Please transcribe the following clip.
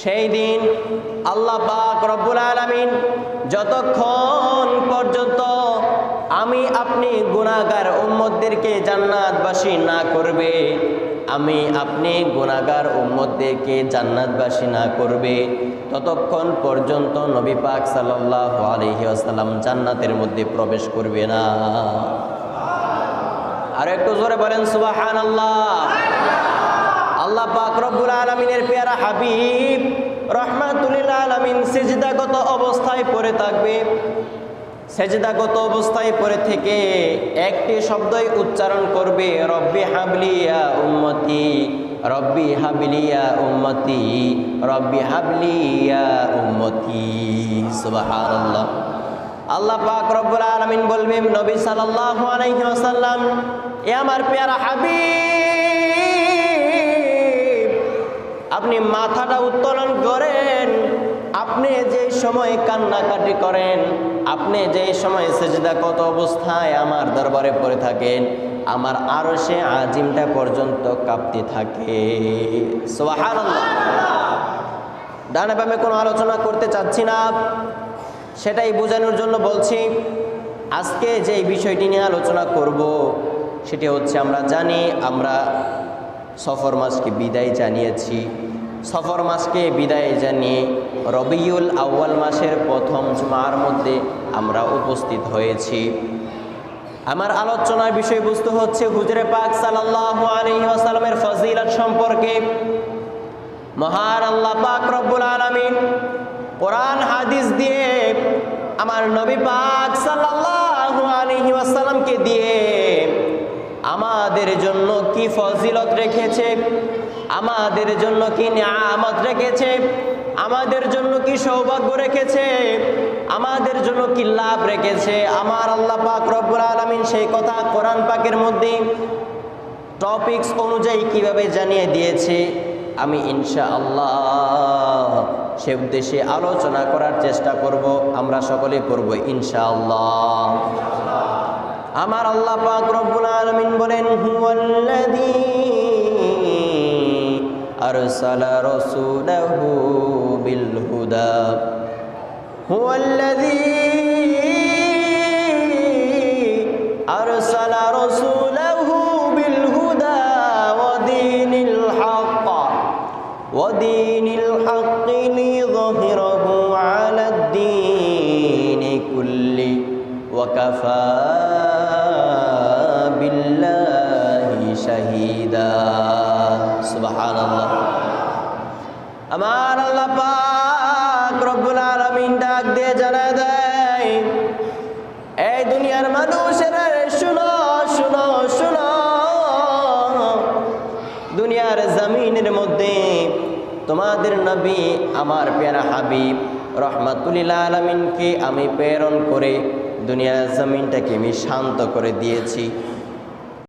সেই দিন আল্লাহ পাক রব্বুল আলামিন যতক্ষণ পর্যন্ত আমি আপনি গুণাগার উম্মতদেরকে জান্নাতবাসী না করবে, আমি আপনি গুণাগার উম্মতদেরকে জান্নাতবাসী না করবে, ততক্ষণ পর্যন্ত নবী পাক আলাইহি ওয়াসাল্লাম জান্নাতের মধ্যে প্রবেশ করবে না। আর একটু জোরে বলেন সুবাহান আল্লাহ পাক রব্বুল আলমিনের পেয়ারা হাবিব রহমাতুল্লিল আলমিন সেজদাগত অবস্থায় পড়ে থাকবে। সেজদাগত অবস্থায় পড়ে থেকে একটি শব্দই উচ্চারণ করবে, রব্বি হাবলিয়া উম্মতি, রব্বি হাবলিয়া উম্মতি, রব্বি হাবলিয়া উম্মতি, সুবহানাল্লাহ। আল্লাহ পাক রব্বুল আলামিন বলবেন, নবী সাল্লাল্লাহু আলাইহি এ আমার পেয়ারা হাবিব আপনি মাথাটা উত্তোলন করেন, আপনি যে সময় কান্নাকাটি করেন, আপনি যে সময় সেজদা কত অবস্থায় আমার দরবারে পড়ে থাকেন, আমার আরও সে আজিমটা পর্যন্ত কাঁপতে থাকে। ডানে বামে কোনো আলোচনা করতে চাচ্ছি না, সেটাই বোঝানোর জন্য বলছি, আজকে যে বিষয়টি নিয়ে আলোচনা করব, সেটি হচ্ছে আমরা জানি, আমরা সফর মাসকে বিদায় জানিয়েছি। সফর মাসকে বিদায় জানিয়ে রবিউল আউ্য়াল মাসের প্রথম জুমার মধ্যে আমরা উপস্থিত হয়েছি। আমার আলোচনার বিষয়বস্তু হচ্ছে হুজরে পাক সাল্লাল্লাহু আলাইহি ফজিলত সম্পর্কে। মহান আল্লাহ পাক রব্বুল আলামিন কোরআন, হাদিস দিয়ে আমার নবী পাক সাল্লাল্লাহু আলাইহি দিয়ে আমাদের জন্য কি ফজিলত রেখেছে? আমাদের জন্য কি নিয়ামত রেখেছে? আমাদের জন্য কি সৌভাগ্য রেখেছে? আমাদের জন্য কি লাভ রেখেছে? আমার আল্লাহ পাক রব্বুল আলামিন সেই কথা কোরআন পাকের মধ্যে টপিকস অনুযায়ী কীভাবে জানিয়ে দিয়েছে, আমি ইনশা আল্লাহ সে উদ্দেশ্যে আলোচনা করার চেষ্টা করব, আমরা সকলে করব ইনশা আল্লাহ আমার আল্লাহ পাক রব্বুল আলামিন বলেন হুয়াল্লাযী আরসালা রাসূলাহু বিল হুদা হুয়াল্লাযী আরসালা রাসূলাহু বিল হুদা ওয়া দীনিল হক ودين الحق ليظهره على الدين كله وكفى শাহিদা সুবাহান আল্লাহ আমার আল্লাহ পাক রব্বুল আলামিন ডাক দিয়ে জানা দেয়, এই দুনিয়ার মানুষের, শুনো শুনো শুনো, দুনিয়ার জমিনের মধ্যে তোমাদের নবী আমার পেয়ারা হাবিব রহমাতুলিল্লা আলমিনকে আমি প্রেরণ করে দুনিয়ার জমিনটাকে আমি শান্ত করে দিয়েছি।